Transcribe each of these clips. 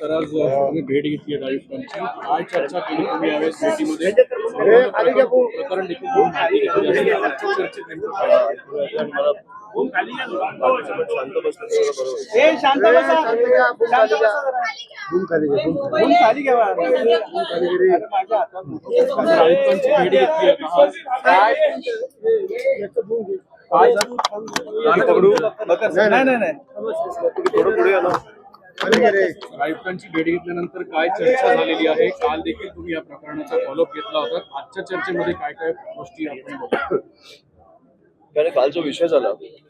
तर आज तुम्ही भेट घेतली आयुष्यांची काय चर्चा केली तुम्ही यावेळेस भेटीमध्ये प्रकरण देखील दोन खाली घेतली आहे. चर्चेत शांत बसा. शांत जरा. खाली घ्यावा. अरे, माझ्या हातात भेट घेतली आहे का काय पकडू? नाही नाही नाही थोडं पुढे. आयुक्तांची भेट घेतल्यानंतर काय चर्चा झालेली आहे काल देखील तुम्ही या प्रकरणाचा फॉलोअप घेतला होता आजच्या चर्चेमध्ये काय काय गोष्टी आपण बघू कारण काल जो विषय झाला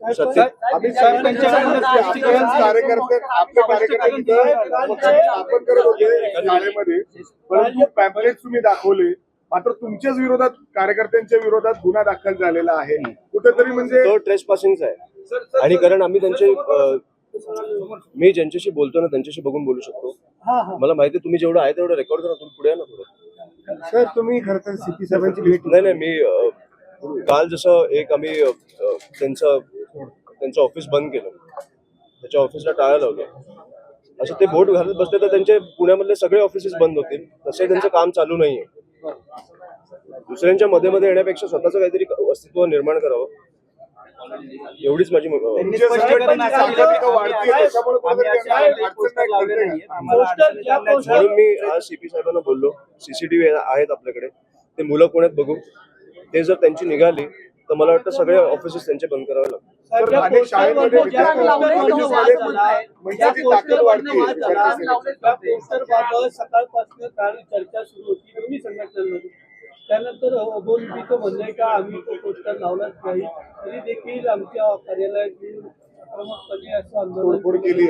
सत्य आम्ही सर त्यांच्याकडून आपल्याच कार्यकर्ते आपले कार्यकर्ते स्थापन करत होते शाळेमध्ये. परंतु पॅम्पलेट तुम्ही दाखवले. मात्र तुमच्याच विरोधात कार्यकर्त्यांच्या विरोधात गुन्हा दाखल झालेला आहे. कुठेतरी म्हणजे तो ट्रेस पासिंगचा आहे आणि कारण आम्ही त्यांचे मी ज्यांच्याशी बोलतो ना त्यांच्याशी बघून बोलू शकतो. मला माहिती आहे तुम्ही जेवढं आहे तेवढं रेकॉर्ड करा तुम्ही पुढे ना थोडं सर तुम्ही खरं तर सीपी साहेबांची भेट नाही नाही मी काल जसं एक आम्ही त्यांचं त्यांचं ऑफिस बंद केलं. त्याच्या ऑफिसला टाळं लावलं. असं ते बोट घालत बसले तर त्यांचे पुण्यामधले सगळे ऑफिसेस बंद होतील. तसे त्यांचं काम चालू नाहीये. दुसऱ्यांच्या मध्ये मध्ये येण्यापेक्षा स्वतःचं काहीतरी अस्तित्व निर्माण करावं. एवढीच माझी. म्हणून मी आज सीपी साहेबांना बोललो. सीसीटीव्ही आहेत आपल्याकडे. ते मुलं पुण्यात बघू ते जर त्यांची निघाली तर मला वाटतं सगळे ऑफिसेस त्यांचे बंद करावे लागतील. अनेक शाळेमध्ये विद्यार्थी कॉलेजेसमध्ये महिलांची ताकद वाढते. विद्यार्थी पोस्टर सकाळपासून काल चर्चा सुरू होती दोन्ही संघटनांमध्ये त्यानंतर अबोलजीचं म्हणणं आहे का आम्ही तो पोस्टर लावलाच नाही तरी देखील आमच्या असं आंदोलन केली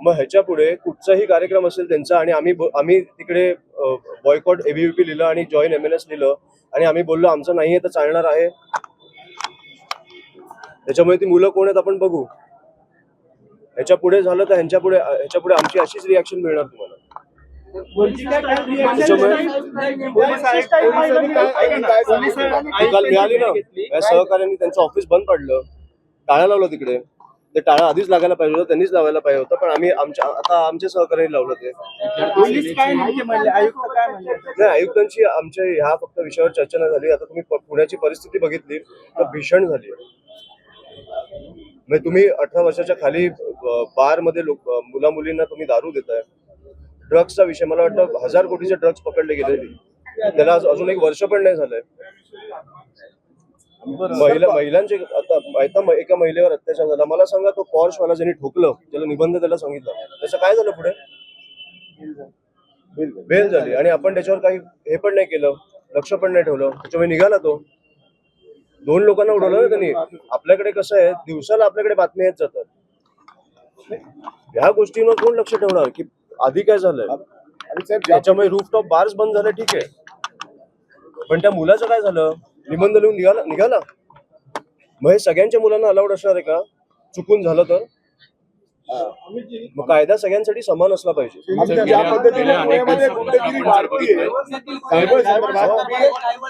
मग ह्याच्या पुढे कुठचाही कार्यक्रम असेल त्यांचा आणि आम्ही आम्ही तिकडे बॉयकॉट एबीव्हीपी लिहिलं आणि जॉईन एम एन एस लिहिलं आणि आम्ही बोललो आमचं नाहीये तर चालणार आहे. त्याच्यामुळे ती मुलं कोण आहेत आपण बघू. ह्याच्या पुढे झालं तर ह्यांच्या पुढे ह्याच्या पुढे आमची अशीच रिॲक्शन मिळणार तुम्हाला. पोलिसांनी काय त्याच्यामुळे- पोलिसांनी काय- ऐका ना, पोलिसांनी ती काल मिळाली ना? या सहकार्यांनी त्यांचं ऑफिस बंद पडलं. टाळं लावलं तिकडे. ते टाळं आधीच लागायला पाहिजे होतं त्यांनीच लावायला पाहिजे होतं पण आम्ही आमच्या आता आमच्या सहकार्यांनी लावलं ते. पोलीस काय नेमके म्हणले आयुक्त काय म्हणले? नाही आयुक्तांची आमच्या ह्या फक्त विषयावर चर्चा नाही झाली. आता तुम्ही पुण्याची परिस्थिती बघितली तर भीषण झाली. म्हणजे तुम्ही अठरा वर्षाच्या खाली बारमध्ये लोक मुला मुलींना तुम्ही दारू देताय. ड्रग्सचा विषय मला वाटतं हजार कोटीचे ड्रग्स पकडले गेले. त्याला अजून एक वर्ष पण नाही झालंय. महिला महिलांचे आता एका महिलेवर अत्याचार झाला. मला सांगा तो पॉर्श वाला ज्यांनी ठोकलं त्याला निबंध त्याला सांगितलं त्याचं काय झालं पुढे? बेल झाली. आणि आपण त्याच्यावर काही हे पण नाही केलं लक्ष पण नाही ठेवलं. त्याच्यामुळे निघाला तो. दोन लोकांना उडवलं ना त्यांनी आपल्याकडे कसं आहे दिवसाला आपल्याकडे बातम्या येत जातात. ह्या गोष्टींवर कोण लक्ष ठेवणार? की आधी काय झालंय? त्याच्यामुळे रूफटॉप बार्स बंद झाले ठीक आहे. पण त्या मुलाचं काय झालं? निबंध लिहून निघाला निघाला? मग हे सगळ्यांच्या मुलांना अलाउड असणार आहे का? चुकून झालं तर? मग कायदा सगळ्यांसाठी समान असला पाहिजे. संदर्भात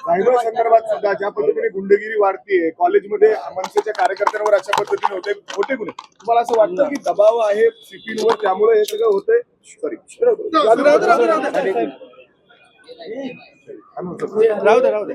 सायबर संदर्भात सुद्धा ज्या पद्धतीने गुंडगिरी वाढतीये कॉलेजमध्ये मनसेच्या कार्यकर्त्यांवर अशा पद्धतीने होते होते गुन्हे. तुम्हाला असं वाटतं की दबाव आहे सीपीवर त्यामुळे हे सगळं होतंय? सॉरी राहू दे राहू दे.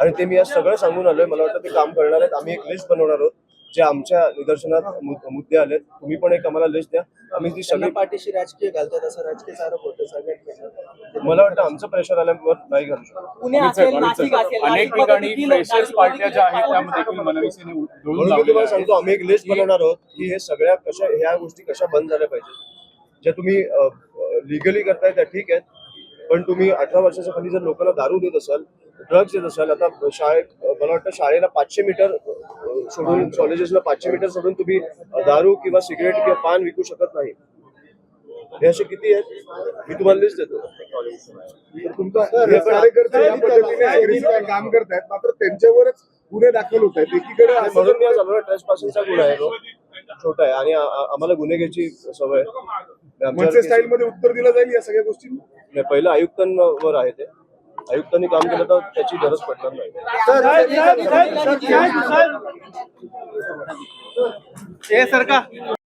आणि ते मी आज सगळं सांगून आलोय. मला वाटतं ते काम करणार आहेत. आम्ही एक लिस्ट बनवणार आहोत जे आमच्या निदर्शनात मुद्दे आलेत. तुम्ही पण एक आम्हाला लिस्ट द्या. आम्ही ती सगळी पाठीशी राजकीय घालतात असं राजकीय आरोप होतं सगळ्यात मला वाटतं आमचं प्रेशर आल्यावर नाही घालू शकतो. अनेक ठिकाणी पार्ट्या ज्या आहेत त्यामध्ये देखील तुम्हाला. सांगतो आम्ही एक लिस्ट बनवणार आहोत की हे सगळ्या कशा ह्या गोष्टी कशा बंद झाल्या पाहिजेत. ज्या तुम्ही लिगली करताय त्या ठीक आहेत. पण तुम्ही अठरा वर्षाच्या खाली जर लोकांना दारू देत असाल ड्रग्ज देत असाल. आता शाळेत मला वाटतं शाळेला पाचशे मीटर सोडून कॉलेजेसला पाचशे मीटर सोडून तुम्ही दारू किंवा सिगरेट किंवा पान विकू शकत नाही. हे असे किती आहेत? मी तुम्हाला लिस्ट देतो. कार्यकर्ते या पद्धतीने काम करतायत. मात्र त्यांच्यावरच गुन्हे दाखल होत आहेत. एकीकडे म्हणून मी आज आम्हाला ट्रेस पासिंगचा गुन्हा आहे छोटा आहे. आणि आम्हाला गुन्हे घ्यायची सवय स्टाईल मध्ये उत्तर दिलं जाईल या सगळ्या गोष्टी पहिलं आयुक्तांवर आहे ते. आयुक्तांनी काम केलं तर त्याची गरज पडणार नाही साहेब, हे